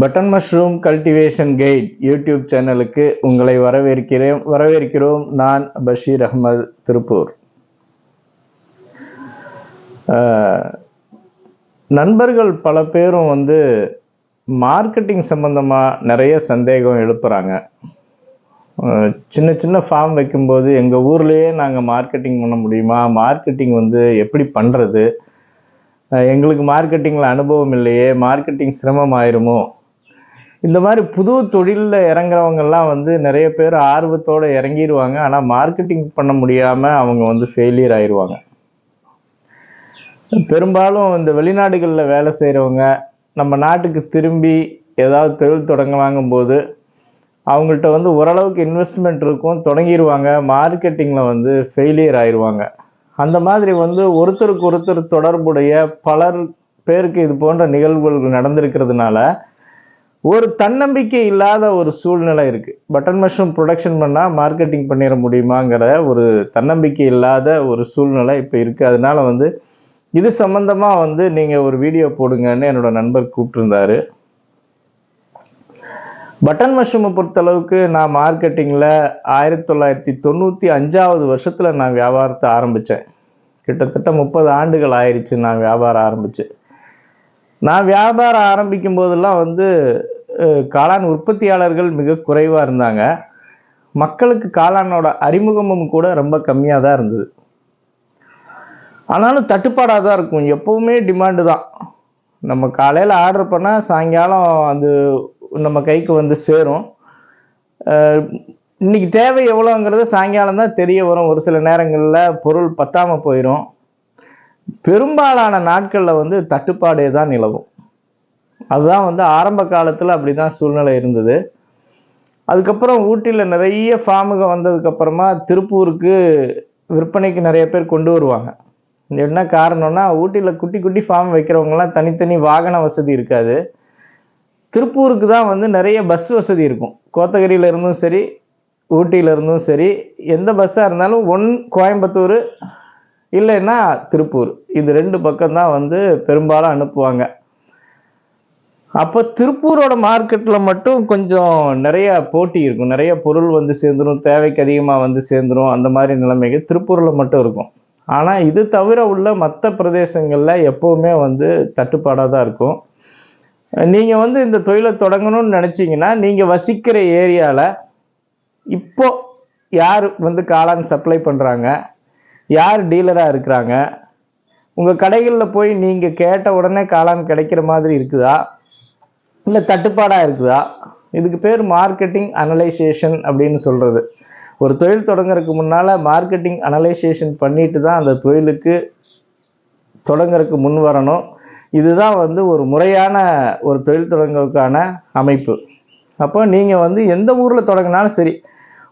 Button mushroom cultivation guide YouTube சேனலுக்கு உங்களை வரவேற்கிறேன். வரவேற்கிறோம் நான் பஷீர் அகமது திருப்பூர் நண்பர்கள் பல பேரும் வந்து மார்க்கெட்டிங் சம்பந்தமாக நிறைய சந்தேகம் எழுப்புகிறாங்க சின்ன சின்ன ஃபார்ம் வைக்கும்போது எங்கள் ஊர்லேயே நாங்கள் மார்க்கெட்டிங் பண்ண முடியுமா? மார்க்கெட்டிங் வந்து எப்படி பண்ணுறது எங்களுக்கு மார்க்கெட்டிங்கில் அனுபவம் இல்லையே. மார்க்கெட்டிங் சிரமம் ஆயிருமோ இந்த மாதிரி புது தொழிலில் இறங்குறவங்கெல்லாம் வந்து நிறைய பேர் ஆர்வத்தோடு இறங்கிடுவாங்க ஆனால் மார்க்கெட்டிங் பண்ண முடியாமல் அவங்க வந்து ஃபெயிலியர் ஆயிடுவாங்க பெரும்பாலும் இந்த வெளிநாடுகளில் வேலை செய்கிறவங்க நம்ம நாட்டுக்கு திரும்பி ஏதாவது தொழில் தொடங்கலாங்கும்போது அவங்கள்ட்ட வந்து ஓரளவுக்கு இன்வெஸ்ட்மெண்ட் இருக்கும் தொடங்கிடுவாங்க மார்க்கெட்டிங்கில் வந்து ஃபெயிலியர் ஆயிடுவாங்க அந்த மாதிரி வந்து ஒருத்தருக்கு ஒருத்தர் தொடர்புடைய பலர் பேருக்கு இது போன்ற நிகழ்வுகள் நடந்திருக்கிறதுனால ஒரு தன்னம்பிக்கை இல்லாத ஒரு சூழ்நிலை இருக்குது பட்டன் மஷ்ரூம் ப்ரொடக்ஷன் பண்ணால் மார்க்கெட்டிங் பண்ணிட முடியுமாங்கிற ஒரு தன்னம்பிக்கை இல்லாத ஒரு சூழ்நிலை இப்போ இருக்குது அதனால வந்து இது சம்மந்தமாக வந்து நீங்கள் ஒரு வீடியோ போடுங்கன்னு என்னோட நண்பர் கூப்பிட்டுருந்தாரு. பட்டன் மஷ்ரூமை பொறுத்தளவுக்கு நான் மார்க்கெட்டிங்கில் ஆயிரத்தி தொள்ளாயிரத்தி தொண்ணூற்றி அஞ்சாவது வருஷத்தில் நான் வியாபாரத்தை ஆரம்பித்தேன் கிட்டத்தட்ட முப்பது ஆண்டுகள் ஆயிடுச்சு நான் வியாபாரம் ஆரம்பித்து நான் வியாபாரம் ஆரம்பிக்கும் போதெல்லாம் வந்து காளான் உற்பத்தியாளர்கள் மிக குறைவாக இருந்தாங்க. மக்களுக்கு காளானோட அறிமுகமும் கூட ரொம்ப கம்மியாக தான் இருந்தது. ஆனாலும் தட்டுப்பாடாக தான் இருக்கும். எப்போவுமே டிமாண்டு தான். நம்ம காலையில் ஆர்டர் பண்ணால் சாயங்காலம் அது நம்ம கைக்கு வந்து சேரும். இன்றைக்கி இன்னைக்கு தேவை எவ்வளோங்கிறது சாயங்காலம் தான் தெரிய வரும். ஒரு சில நேரங்களில் பொருள் பத்தாமல் போயிடும் பெரும்பாலான நாட்களில் வந்து தட்டுப்பாடே தான் நிலவும். அதுதான் வந்து ஆரம்ப காலத்தில் அப்படி தான் சூழ்நிலை இருந்தது. அதுக்கப்புறம் ஊட்டியில் நிறைய ஃபார்முங்க வந்ததுக்கப்புறமா திருப்பூருக்கு விற்பனைக்கு நிறைய பேர் கொண்டு வருவாங்க. என்ன காரணம்னா ஊட்டியில் குட்டி குட்டி ஃபார்ம் வைக்கிறவங்கலாம் தனித்தனி வாகன வசதி இருக்காது. திருப்பூருக்கு தான் வந்து நிறைய பஸ் வசதி இருக்கும். கோத்தகிரியில இருந்தும் சரி ஊட்டியில இருந்தும் சரி எந்த பஸ்ஸாக இருந்தாலும் ஒன் கோயம்புத்தூர் இல்லைன்னா திருப்பூர். இது ரெண்டு பக்கம்தான் வந்து பெரும்பாலும் அனுப்புவாங்க. அப்போ திருப்பூரோட மார்க்கெட்டில் மட்டும் கொஞ்சம் நிறைய போட்டி இருக்கும். நிறைய பொருள் வந்து சேர்ந்துடும் தேவைக்கு அதிகமாக வந்து சேர்ந்துடும் அந்த மாதிரி நிலைமைகள் திருப்பூரில் மட்டும் இருக்கும். ஆனால் இது தவிர உள்ள மற்ற பிரதேசங்களில் எப்போவுமே வந்து தட்டுப்பாடாக தான் இருக்கும். நீங்கள் வந்து இந்த தொழிலை தொடங்கணும்னு நினச்சிங்கன்னா நீங்கள் வசிக்கிற ஏரியாவில் இப்போ யார் வந்து காளான் சப்ளை பண்ணுறாங்க யார் டீலராக இருக்கிறாங்க? உங்கள் கடைகளில் போய் நீங்கள் கேட்ட உடனே காளான் கிடைக்கிற மாதிரி இருக்குதா? இல்லை தட்டுப்பாடாக இருக்குதா? இதுக்கு பேர் மார்க்கெட்டிங் அனலைசேஷன் அப்படின்னு சொல்கிறது ஒரு தொழில் தொடங்குறதுக்கு முன்னால் மார்க்கெட்டிங் அனலைசேஷன் பண்ணிட்டு தான் அந்த தொழிலுக்கு தொடங்குறதுக்கு முன் வரணும். இதுதான் வந்து ஒரு முறையான ஒரு தொழில் தொடங்குறதுக்கான அமைப்பு. அப்போ நீங்கள் வந்து எந்த ஊரில் தொடங்கினாலும் சரி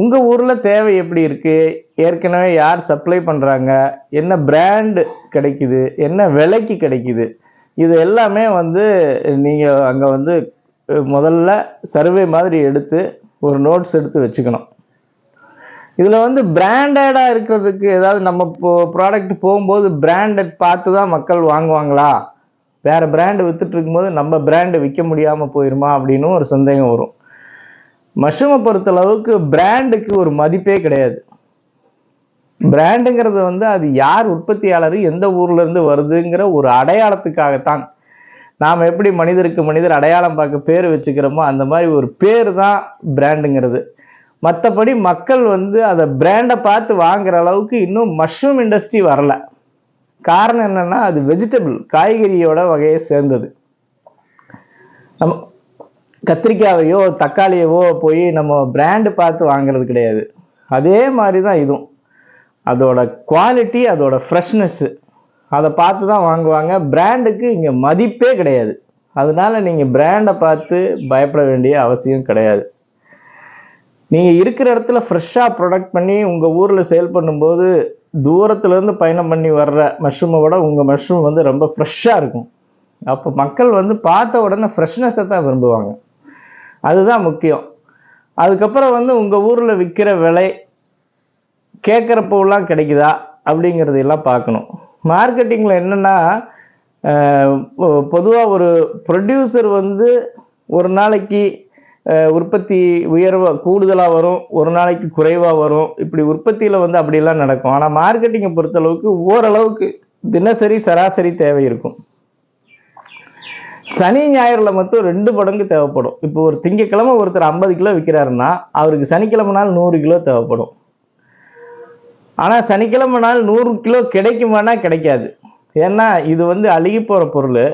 உங்கள் ஊரில் தேவை எப்படி இருக்குது ஏற்கனவே யார் சப்ளை பண்ணுறாங்க என்ன பிராண்டு கிடைக்குது? என்ன விலைக்கு கிடைக்குது? இது எல்லாமே வந்து நீங்கள் அங்கே வந்து முதல்ல சர்வே மாதிரி எடுத்து ஒரு நோட்ஸ் எடுத்து வச்சுக்கணும். இதில் வந்து பிராண்டடாக இருக்கிறதுக்கு ஏதாவது நம்ம இப்போ ப்ராடக்ட் போகும்போது பிராண்டட் பார்த்து தான் மக்கள் வாங்குவாங்களா? வேறு பிராண்டு விற்றுட்டு இருக்கும்போது நம்ம பிராண்டு விற்க முடியாமல் போயிருமா? அப்படின்னு ஒரு சந்தேகம் வரும். மஷ்ரூமை பொறுத்தளவுக்கு பிராண்டுக்கு ஒரு மதிப்பே கிடையாது. பிராண்டுங்கிறது வந்து அது யார் உற்பத்தியாளர் எந்த ஊர்ல இருந்து வருதுங்கிற ஒரு அடையாளத்துக்காகத்தான். நாம் எப்படி மனிதருக்கு மனிதர் அடையாளம் பார்க்க பேர் வச்சுக்கிறோமோ அந்த மாதிரி ஒரு பேர் தான் பிராண்டுங்கிறது மற்றபடி மக்கள் வந்து அதை பிராண்டை பார்த்து வாங்குற அளவுக்கு இன்னும் மஷ்ரூம் இண்டஸ்ட்ரி வரல. காரணம் என்னன்னா அது வெஜிடபிள் காய்கறியோட வகையை சேர்ந்தது. நம்ம கத்திரிக்காயையோ தக்காளியவோ போய் நம்ம பிராண்டு பார்த்து வாங்குறது கிடையாது. அதே மாதிரி தான் இதுவும். அதோட குவாலிட்டி அதோட ஃப்ரெஷ்னஸ்ஸு அதை பார்த்து தான் வாங்குவாங்க. பிராண்டுக்கு இங்கே மதிப்பே கிடையாது. அதனால நீங்கள் பிராண்டை பார்த்து பயப்பட வேண்டிய அவசியம் கிடையாது. நீங்கள் இருக்கிற இடத்துல ஃப்ரெஷ்ஷாக ப்ரொடக்ட் பண்ணி உங்கள் ஊரில் சேல் பண்ணும்போது தூரத்துலேருந்து பயணம் பண்ணி வர்ற மஷ்ரூமை விட உங்கள் மஷ்ரூம் வந்து ரொம்ப ஃப்ரெஷ்ஷாக இருக்கும். அப்போ மக்கள் வந்து பார்த்த உடனே ஃப்ரெஷ்னஸை தான் விரும்புவாங்க. அதுதான் முக்கியம். அதுக்கப்புறம் வந்து உங்கள் ஊரில் விற்கிற விலை கேட்குறப்போலாம் கிடைக்குதா அப்படிங்கிறதையெல்லாம் பார்க்கணும். மார்க்கெட்டிங்கில் என்னென்னா பொதுவாக ஒரு ப்ரொடியூசர் வந்து ஒரு நாளைக்கு உற்பத்தி உயர்வாக கூடுதலாக வரும் ஒரு நாளைக்கு குறைவாக வரும். இப்படி உற்பத்தியில் வந்து அப்படிலாம் நடக்கும். ஆனால் மார்க்கெட்டிங்கை பொறுத்தளவுக்கு ஓரளவுக்கு தினசரி சராசரி தேவை இருக்கும். சனி ஞாயிறுல மட்டும் ரெண்டு மடங்கு தேவைப்படும். இப்போ ஒரு திங்கக்கிழமை ஒருத்தர் ஐம்பது கிலோ விற்கிறாருன்னா அவருக்கு சனிக்கிழமை நாள் நூறு கிலோ தேவைப்படும். ஆனால் சனிக்கிழமை நாள் நூறு கிலோ கிடைக்குமானா கிடைக்காது. ஏன்னா இது வந்து அழுகி போகிற பொருள்.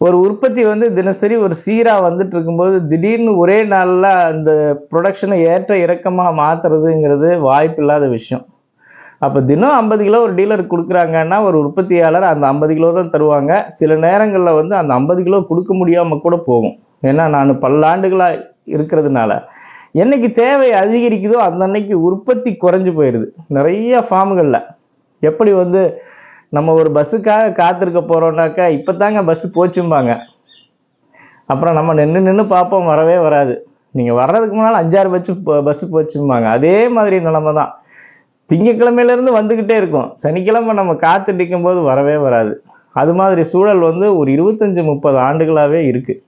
ஒரு உற்பத்தி வந்து தினசரி ஒரு சீராக வந்துட்டு இருக்கும்போது திடீர்னு ஒரே நாளில் அந்த ப்ரொடக்ஷனை ஏற்ற இறக்கமாக மாற்றுறதுங்கிறது வாய்ப்பில்லாத விஷயம். அப்போ தினம் ஐம்பது கிலோ ஒரு டீலர் கொடுக்குறாங்கன்னா ஒரு உற்பத்தியாளர் அந்த ஐம்பது கிலோ தான் தருவாங்க. சில நேரங்களில் வந்து அந்த ஐம்பது கிலோ கொடுக்க முடியாமல் கூட போகும். ஏன்னா நான் பல்லாண்டுகளாக இருக்கிறதுனால. என்னைக்கு தேவை அதிகரிக்குதோ அந்த அன்னைக்கு உற்பத்தி குறைஞ்சு போயிடுது நிறைய ஃபார்முகளில். எப்படி வந்து நம்ம ஒரு பஸ்ஸுக்காக காத்திருக்க போகிறோம்னாக்கா இப்போ தாங்க பஸ்ஸு போச்சும்பாங்க. அப்புறம் நம்ம நின்று நின்று பார்ப்போம் வரவே வராது. நீங்கள் வர்றதுக்கு முன்னால் அஞ்சாறு பஸ்ஸு பஸ்ஸு போச்சும்பாங்க. அதே மாதிரி நிலமை தான். திங்கக்கிழமையிலேருந்து வந்துக்கிட்டே இருக்கும். சனிக்கிழமை நம்ம காத்து நிற்கும் போது வரவே வராது. அது மாதிரி சூழல் வந்து ஒரு இருபத்தஞ்சி முப்பது ஆண்டுகளாகவே இருக்குது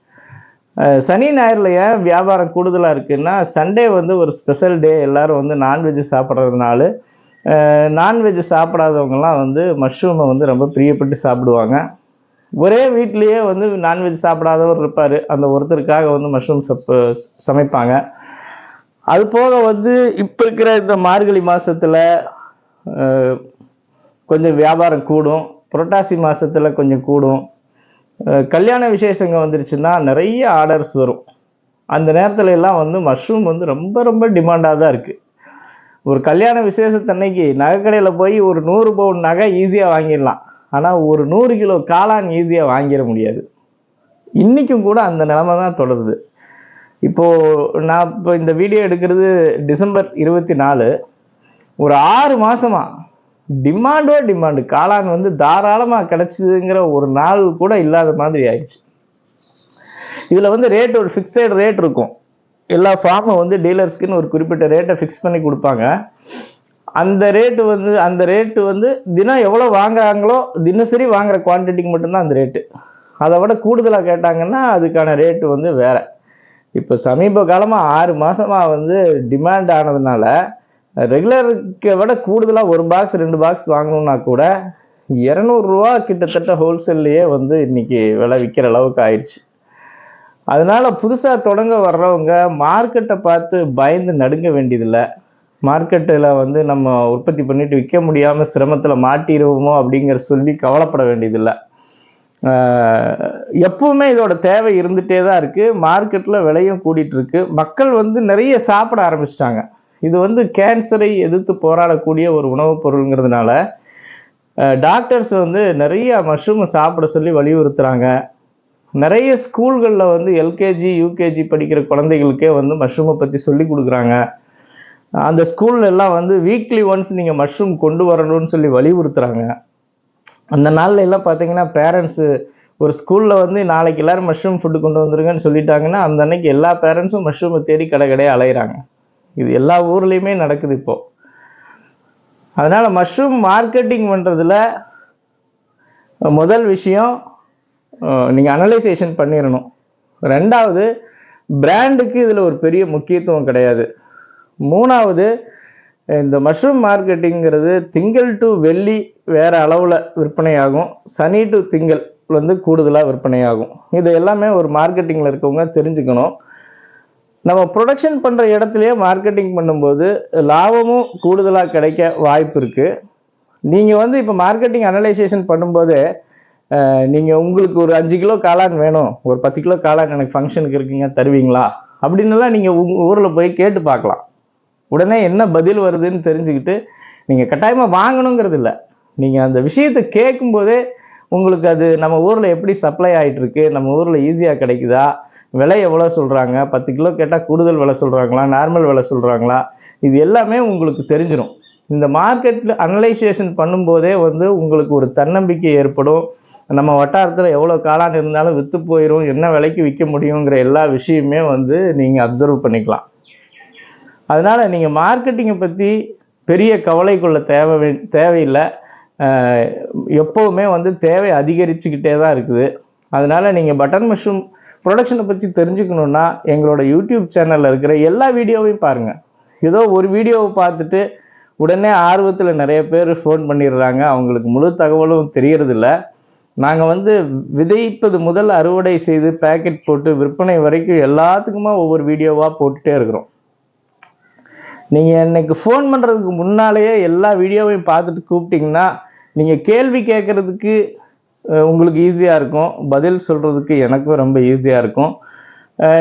சனி ஞாயிறில் ஏன் வியாபாரம் கூடுதலாக இருக்குன்னா சண்டே வந்து ஒரு ஸ்பெஷல் டே எல்லோரும் வந்து நான்வெஜ் சாப்பிட்றதுனால நான்வெஜ் சாப்பிடாதவங்கலாம் வந்து மஷ்ரூமை வந்து ரொம்ப பிரியப்பட்டு சாப்பிடுவாங்க. ஒரே வீட்லேயே வந்து நான்வெஜ் சாப்பிடாதவர் இருப்பார். அந்த ஒருத்தருக்காக வந்து மஷ்ரூம் சப்பு சமைப்பாங்க. அது போக வந்து இப்போ இருக்கிற இந்த மார்கழி மாதத்தில் கொஞ்சம் வியாபாரம் கூடும். புரட்டாசி மாதத்தில் கொஞ்சம் கூடும். கல்யாண விசேஷங்க வந்துருச்சுன்னா நிறைய ஆர்டர்ஸ் வரும். அந்த நேரத்துல எல்லாம் வந்து மஷ்ரூம் வந்து ரொம்ப ரொம்ப டிமாண்டாக தான் இருக்குது ஒரு கல்யாண விசேஷத்தன்னைக்கு நகைக்கடையில் போய் ஒரு நூறு பவுன் நகை ஈஸியாக வாங்கிடலாம். ஆனால் ஒரு நூறு கிலோ காளான் ஈஸியாக வாங்கிட முடியாது. இன்றைக்கும் கூட அந்த நிலமை தான் தொடருது. இப்போது நான் இப்போ இந்த வீடியோ எடுக்கிறது டிசம்பர் இருபத்தி நாலு. ஒரு ஆறு மாதமாக டிமாண்டோ டிமாண்டு காளான் வந்து தாராளமாக கிடைச்சிதுங்கிற ஒரு நாள் கூட இல்லாத மாதிரி ஆயிடுச்சு. இதில் வந்து ரேட் ஒரு ஃபிக்ஸட் ரேட் இருக்கும். எல்லா ஃபார்மும் வந்து டீலர்ஸ்க்குன்னு ஒரு குறிப்பிட்ட ரேட்டை ஃபிக்ஸ் பண்ணி கொடுப்பாங்க. அந்த ரேட்டு வந்து அந்த ரேட்டு வந்து தினம் எவ்வளோ வாங்குறாங்களோ தினசரி வாங்குற குவான்டிட்டிக்கு மட்டும்தான் அந்த ரேட்டு அதை விட கூடுதலாக கேட்டாங்கன்னா அதுக்கான ரேட்டு வந்து வேறு. இப்போ சமீப காலமாக ஆறு மாதமாக வந்து டிமாண்ட் ஆனதுனால ரெகுலருக்கு விட கூடுதலாக ஒரு பாக்ஸ் ரெண்டு பாக்ஸ் வாங்கணும்னா கூட இரநூறுவா கிட்டத்தட்ட ஹோல்சேல்லையே வந்து இன்னைக்கு விலை விற்கிற அளவுக்கு ஆயிடுச்சு அதனால் புதுசாக தொடங்க வர்றவங்க மார்க்கெட்டை பார்த்து பயந்து நடுங்க வேண்டியதில்லை. மார்க்கெட்டில் வந்து நம்ம உற்பத்தி பண்ணிட்டு விற்க முடியாமல் சிரமத்தில் மாட்டிடுவோமோ அப்படிங்கிற சொல்லி கவலைப்பட வேண்டியதில்லை. எப்பவுமே இதோட தேவை இருந்துகிட்டே தான் இருக்குது மார்க்கெட்டில் விலையும் கூடிட்டு இருக்கு. மக்கள் வந்து நிறைய சாப்பிட ஆரம்பிச்சிட்டாங்க. இது வந்து கேன்சரை எதிர்த்து போராடக்கூடிய ஒரு உணவுப் பொருளுங்கிறதுனால டாக்டர்ஸ் வந்து நிறைய மஷ்ரூம் சாப்பிட சொல்லி வலியுறுத்துகிறாங்க நிறைய ஸ்கூல்களில் வந்து எல்கேஜி யூகேஜி படிக்கிற குழந்தைகளுக்கே வந்து மஷ்ரூமை பற்றி சொல்லி கொடுக்குறாங்க. அந்த ஸ்கூல்ல எல்லாம் வந்து வீக்லி ஒன்ஸ் நீங்கள் மஷ்ரூம் கொண்டு வரணும்னு சொல்லி வலியுறுத்துறாங்க. அந்த நாளில் எல்லாம் பார்த்தீங்கன்னா பேரண்ட்ஸு ஒரு ஸ்கூலில் வந்து நாளைக்கு எல்லாரும் மஷ்ரூம் ஃபுட்டு கொண்டு வந்துருங்கன்னு சொல்லிட்டாங்கன்னா அந்த அன்னைக்கு எல்லா பேரண்ட்ஸும் மஷ்ரூமை தேடி கடை கடையாக அலையிறாங்க. இது எல்லா ஊர்லேயுமே நடக்குது இப்போது அதனால் மஷ்ரூம் மார்க்கெட்டிங் பண்ணுறதுல முதல் விஷயம் நீங்கள் அனலைசேஷன் பண்ணிடணும் ரெண்டாவது பிராண்டுக்கு இதில் ஒரு பெரிய முக்கியத்துவம் கிடையாது. மூணாவது இந்த மஷ்ரூம் மார்க்கெட்டிங்கிறது திங்கள் டு வெள்ளி வேறு அளவில் விற்பனையாகும். சனி டு திங்கள் வந்து கூடுதலாக விற்பனையாகும். இது எல்லாமே ஒரு மார்க்கெட்டிங்கில் இருக்கவங்க தெரிஞ்சுக்கணும். நம்ம ப்ரொடக்ஷன் பண்ணுற இடத்துலையே மார்க்கெட்டிங் பண்ணும்போது லாபமும் கூடுதலாக கிடைக்க வாய்ப்பு இருக்குது நீங்கள் வந்து இப்போ மார்க்கெட்டிங் அனலைசேஷன் பண்ணும்போது நீங்கள் உங்களுக்கு ஒரு அஞ்சு கிலோ காளான் வேணும். ஒரு பத்து கிலோ காளான் எனக்கு ஃபங்க்ஷனுக்கு இருக்குங்க தருவீங்களா? அப்படின்னுலாம் நீங்கள் உங்கள் ஊரில் போய் கேட்டு பார்க்கலாம். உடனே என்ன பதில் வருதுன்னு தெரிஞ்சுக்கிட்டு நீங்கள் கட்டாயமாக வாங்கணுங்கிறது இல்லை. நீங்கள் அந்த விஷயத்தை கேட்கும்போதே உங்களுக்கு அது நம்ம ஊரில் எப்படி சப்ளை ஆகிட்டுருக்கு நம்ம ஊரில் ஈஸியாக கிடைக்குதா? விலை எவ்வளோ சொல்கிறாங்க பத்து கிலோ கேட்டால் கூடுதல் விலை சொல்கிறாங்களா நார்மல் விலை சொல்கிறாங்களா இது எல்லாமே உங்களுக்கு தெரிஞ்சிடும் இந்த மார்க்கெட்டில் அனலைசேஷன் பண்ணும்போதே வந்து உங்களுக்கு ஒரு தன்னம்பிக்கை ஏற்படும். நம்ம வட்டாரத்தில் எவ்வளோ காளான் இருந்தாலும் விற்று போயிடும் என்ன விலைக்கு விற்க முடியுங்கிற எல்லா விஷயமே வந்து நீங்கள் அப்சர்வ் பண்ணிக்கலாம். அதனால் நீங்கள் மார்க்கெட்டிங்கை பற்றி பெரிய கவலை கொள்ள தேவை தேவையில்லை. எப்போவுமே வந்து தேவை அதிகரிச்சுக்கிட்டே தான் இருக்குது. அதனால் நீங்கள் பட்டன் மஷ்ரூம் ப்ரொடக்ஷனை பற்றி தெரிஞ்சுக்கணுன்னா எங்களோட யூடியூப் சேனலில் இருக்கிற எல்லா வீடியோவையும் பாருங்கள் ஏதோ ஒரு வீடியோவை பார்த்துட்டு உடனே ஆர்வத்தில் நிறைய பேர் ஃபோன் பண்ணிடுறாங்க. அவங்களுக்கு முழு தகவலும் தெரியறதில்ல. நாங்கள் வந்து விதைப்பது முதல் அறுவடை செய்து பேக்கெட் போட்டு விற்பனை வரைக்கும் எல்லாத்துக்குமா ஒவ்வொரு வீடியோவாக போட்டுட்டே இருக்கிறோம். நீங்கள் இன்னைக்கு ஃபோன் பண்ணுறதுக்கு முன்னாலேயே எல்லா வீடியோவையும் பார்த்துட்டு கூப்பிட்டிங்கன்னா நீங்கள் கேள்வி கேட்குறதுக்கு உங்களுக்கு ஈஸியாக இருக்கும். பதில் சொல்கிறதுக்கு எனக்கும் ரொம்ப ஈஸியாக இருக்கும்.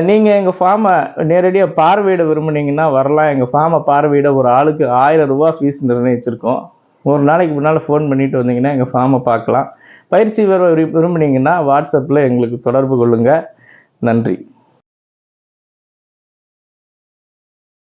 நீங்கள் எங்கள் ஃபார்மை நேரடியாக பார்வையிட விரும்புனீங்கன்னா வரலாம். எங்கள் ஃபார்மை பார்வையிட ஒரு ஆளுக்கு ஆயிரம் ரூபா ஃபீஸ் நிர்ணயிச்சிருக்கோம். ஒரு நாளைக்கு முன்னால் ஃபோன் பண்ணிட்டு வந்தீங்கன்னா எங்கள் ஃபார்மை பார்க்கலாம். பயிற்சி பெற விரும்புனீங்கன்னா வாட்ஸ்அப்பில் எங்களுக்கு தொடர்பு கொள்ளுங்கள் நன்றி.